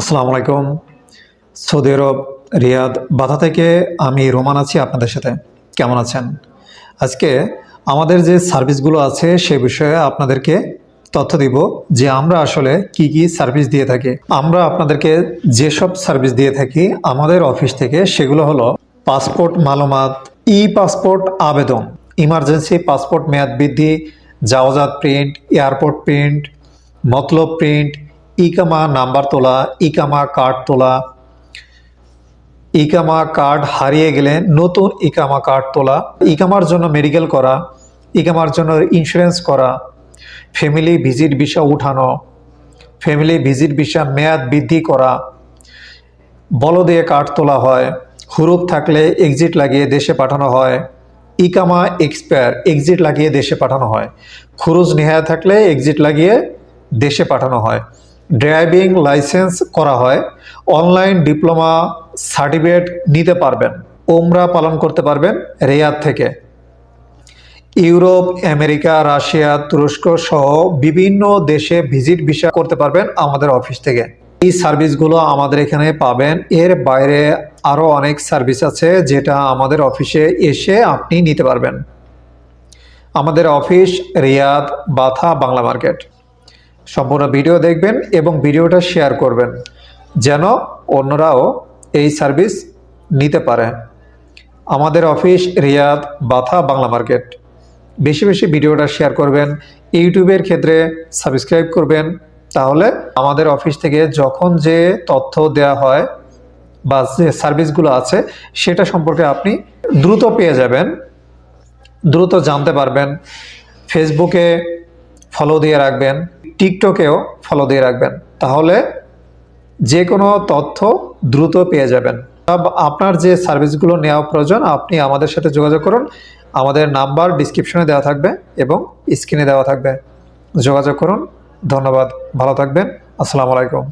আসসালামু আলাইকুম। সৌদি আরব, রিয়াদ, বাধা থেকে আমি রোমান আছি আপনাদের সাথে। কেমন আছেন? আজকে আমাদের যে সার্ভিসগুলো আছে সে বিষয়ে আপনাদেরকে তথ্য দিব যে আমরা আসলে কি কি সার্ভিস দিয়ে থাকি। আমরা আপনাদেরকে যেসব সার্ভিস দিয়ে থাকি আমাদের অফিস থেকে সেগুলো হলো পাসপোর্ট মালুমাত ই পাসপোর্ট আবেদন, ইমার্জেন্সি পাসপোর্ট মেয়াদ বৃদ্ধি, জাওজাত প্রিন্ট, এয়ারপোর্ট প্রিন্ট, মতলব প্রিন্ট ইকামা নাম্বার তোলা, ইকামা কার্ড তোলা। ইকামা কার্ড হারিয়ে গেলে নতুন ইকামা কার্ড তোলা। ইকামার জন্য মেডিকেল করা, ইকামার জন্য ইন্স্যুরেন্স করা। ফ্যামিলি ভিজিট ভিসা উঠানো ফ্যামিলি ভিজিট ভিসা মেয়াদ বৃদ্ধি করা। বল দিয়ে কার্ড তোলা হয়, হুরুপ থাকলে এক্সিট লাগিয়ে দেশে পাঠানো হয়। ইকামা এক্সপায়ার এক্সিট লাগিয়ে দেশে পাঠানো হয়। খুরুজ নেহায় থাকলে এক্সিট লাগিয়ে দেশে পাঠানো হয়। ড্রাইভিং লাইসেন্স করা হয়, অনলাইন ডিপ্লোমা সার্টিফিকেট নিতে পারবেন ওমরা পালন করতে পারবেন রেয়াদ থেকে। ইউরোপ, আমেরিকা, রাশিয়া, তুরস্ক সহ বিভিন্ন দেশে ভিজিট ভিসা করতে পারবেন আমাদের অফিস থেকে। এই সার্ভিসগুলো আমাদের এখানে পাবেন। এর বাইরে আরও অনেক সার্ভিস আছে যেটা আমাদের অফিসে এসে আপনি নিতে পারবেন। আমাদের অফিস রিয়াদ, বাথা, বাংলা মার্কেট। সম্পূর্ণ ভিডিও দেখবেন এবং ভিডিওটা শেয়ার করবেন, যেন অন্যরাও এই সার্ভিস নিতে পারে। আমাদের অফিস রিয়াদ বাথা বাংলা মার্কেট। বেশি বেশি ভিডিওটা শেয়ার করবেন ইউটিউবের ক্ষেত্রে সাবস্ক্রাইব করবেন, তাহলে আমাদের অফিস থেকে যখন যে তথ্য দেওয়া হয় বা যে সার্ভিসগুলো আছে, সেটা সম্পর্কে আপনি দ্রুত পেয়ে যাবেন, দ্রুত জানতে পারবেন। ফেসবুকে ফলো দিয়ে রাখবেন, টিকটকেও ফলো দিয়ে রাখবেন। তাহলে যে কোনো তথ্য দ্রুত পেয়ে যাবেন। আপনার যে সার্ভিসগুলো নেওয়া প্রয়োজন, আপনি আমাদের সাথে যোগাযোগ করুন। আমাদের নাম্বার ডিসক্রিপশনে দেওয়া থাকবে এবং স্ক্রিনে দেওয়া থাকবে। যোগাযোগ করুন। ধন্যবাদ। ভালো থাকবেন। আসসালামু আলাইকুম।